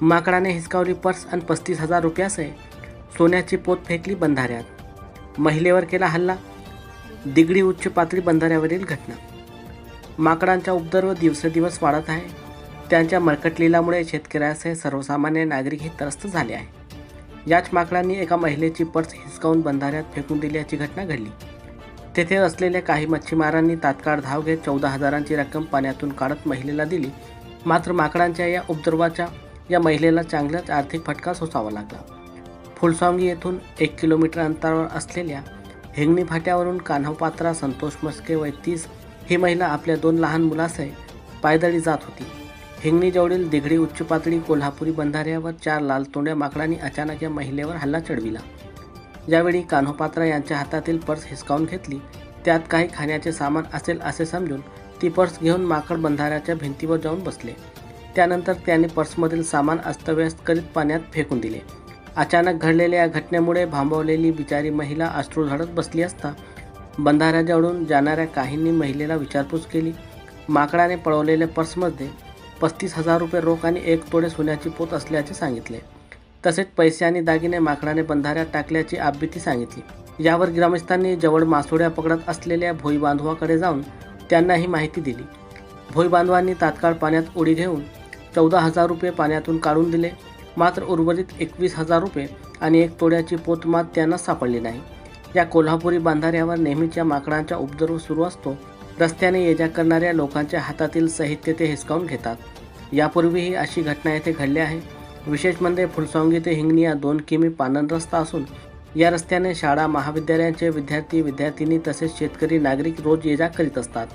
माकडाने हिसकावली purse आणि पस्तीस हजार रुपयासह सोन्याची पोत फेकली बंधाऱ्यात. महिलेवर केला हल्ला. दिगडी उच्च पातळी बंधाऱ्यावरील घटना. माकडांचा उपद्रव दिवसेदिवस वाढत आहे. त्यांच्या मरकटलीलामुळे शेतकऱ्यासह सर्वसामान्य नागरिकही त्रस्त झाले आहे. याच माकडांनी एका महिलेची पर्स हिसकावून बंधाऱ्यात फेकून दिल्याची घटना घडली. तेथे असलेल्या काही मच्छीमारांनी तात्काळ धाव घेत चौदा हजारांची रक्कम पाण्यातून काढत महिलेला दिली. मात्र माकडांच्या या उपद्रवाच्या या महिलेला चांगलाच आर्थिक फटका सोसावा लागला. फुलसावंगी येथून एक किलोमीटर अंतरावर असलेल्या हिंगणी फाट्यावरून कान्हवपात्रा संतोष मस्के व तीस ही महिला आपल्या दोन लहान मुलासह पायदळी जात होती. हिंगणीजवळील दिघडी उच्च पातळी कोल्हापुरी बंधाऱ्यावर चार लाल तोंड्या माकडांनी अचानक या महिलेवर हल्ला चढविला. ज्यावेळी कान्होपात्रा यांच्या हातातील पर्स हिसकावून घेतली त्यात काही खाण्याचे सामान असेल असे समजून ती पर्स घेऊन माकड बंधाऱ्याच्या भिंतीवर जाऊन बसले. त्यानंतर त्याने पर्समधील सामान अस्तव्यस्त करीत पाण्यात फेकून दिले. अचानक घडलेल्या या घटनेमुळे भांबवलेली बिचारी महिला अश्रू झडत बसली असता बंधाऱ्याजवळून जाणाऱ्या काहींनी महिलेला विचारपूस केली. माकडाने पळवलेल्या पर्समध्ये पस्तीस हजार रुपये रोख आणि एक तोडे सोन्याची पोत असल्याचे सांगितले. तसेच पैसे आणि दागिने माकडाने बंधाऱ्यात टाकल्याची आबिती सांगितली. यावर ग्रामस्थांनी जवळ मासोड्या पकडत असलेल्या भोई बांधवाकडे जाऊन त्यांना ही माहिती दिली. भोई बांधवांनी तात्काळ पाण्यात उडी घेऊन चौदा हजार रुपये पाण्यातून काढून दिले. मात्र उर्वरित एकवीस हजार रुपये आणि एक तोड्याची पोत मात त्यांना सापडली नाही. या कोल्हापुरी बांधाऱ्यावर नेहमीच्या माकडांचा उपद्रव सुरू असतो. रस्त्याने ये जा करणाऱ्या लोकांच्या हातातील साहित्य ते हिसकावून घेतात. यापूर्वीही अशी घटना येथे घडली आहे. विशेष म्हणजे फुलसावंगी ते हिंगणी या दोन किमी पानन रस्ता असून या रस्त्याने शाळा महाविद्यालयांचे विद्यार्थी विद्यार्थिनी तसेच शेतकरी नागरिक रोज ये जा करीत असतात.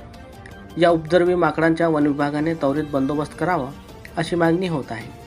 या उपद्रवी माकडांच्या वनविभागाने त्वरित बंदोबस्त करावा. अशी मागणी होत आहे.